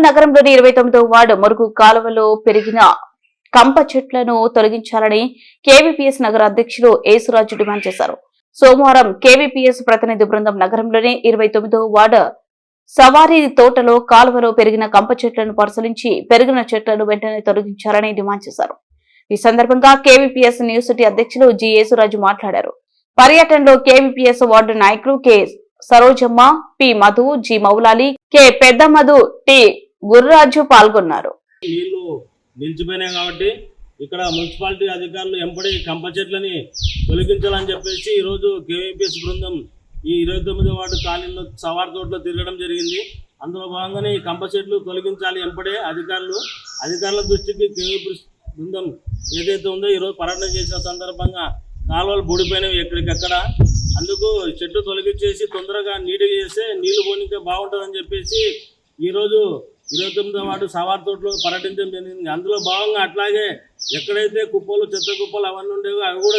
వరంగల్ నగరంలోని ఇరవై తొమ్మిదో వార్డు మురుగు కాలువలో పెరిగిన కంప చెట్లను తొలగించాలని కేవీపీఎస్ నగర అధ్యక్షులు యేసురాజు డిమాండ్ చేశారు. సోమవారం కేవీపీఎస్ ప్రతినిధి బృందం నగరంలోని ఇరవై తొమ్మిదో వార్డు సవారీ తోటలో కాలువలో పెరిగిన కంప చెట్లను పరిశీలించి పెరిగిన చెట్లను వెంటనే తొలగించాలని డిమాండ్ చేశారు. ఈ సందర్భంగా కేవీపీఎస్ యూనివర్సిటీ అధ్యక్షులు జి యేసురాజు మాట్లాడారు. పర్యటనలో కేవీపీఎస్ వార్డు నాయకులు K Sarojamma P Madhu G Moulali K పెద్ద మధు టి గుర్రాజు పాల్గొన్నారు. నీళ్ళు నిలిచిపోయినాయి కాబట్టి ఇక్కడ మున్సిపాలిటీ అధికారులు ఎంపడి కంప చెట్లని తొలగించాలని చెప్పేసి ఈరోజు కేవీపీఎస్ బృందం ఈ ఇరవై తొమ్మిది వార్డు కాలనీలో సవార్ తోటలో తిరగడం జరిగింది. అందులో భాగంగానే ఈ కంప చెట్లు తొలగించాలి ఎంపడే అధికారులు. అధికారుల దృష్టికి కేవీపీఎస్ బృందం ఏదైతే ఉందో ఈరోజు పర్యటన చేసిన సందర్భంగా కాలువలు బూడిపోయినవి ఎక్కడికక్కడ. అందుకు చెట్లు తొలగించేసి తొందరగా నీట్గా చేస్తే నీళ్ళు పోనికే బాగుంటుందని చెప్పేసి ఈరోజు ఇరవై తొమ్మిదో వాడు సవార్ తోటలో పర్యటించడం జరిగింది. అందులో భాగంగా అట్లాగే ఎక్కడైతే కుప్పలు చెత్త కుప్పలు అవన్నీ ఉండేవో అవి కూడా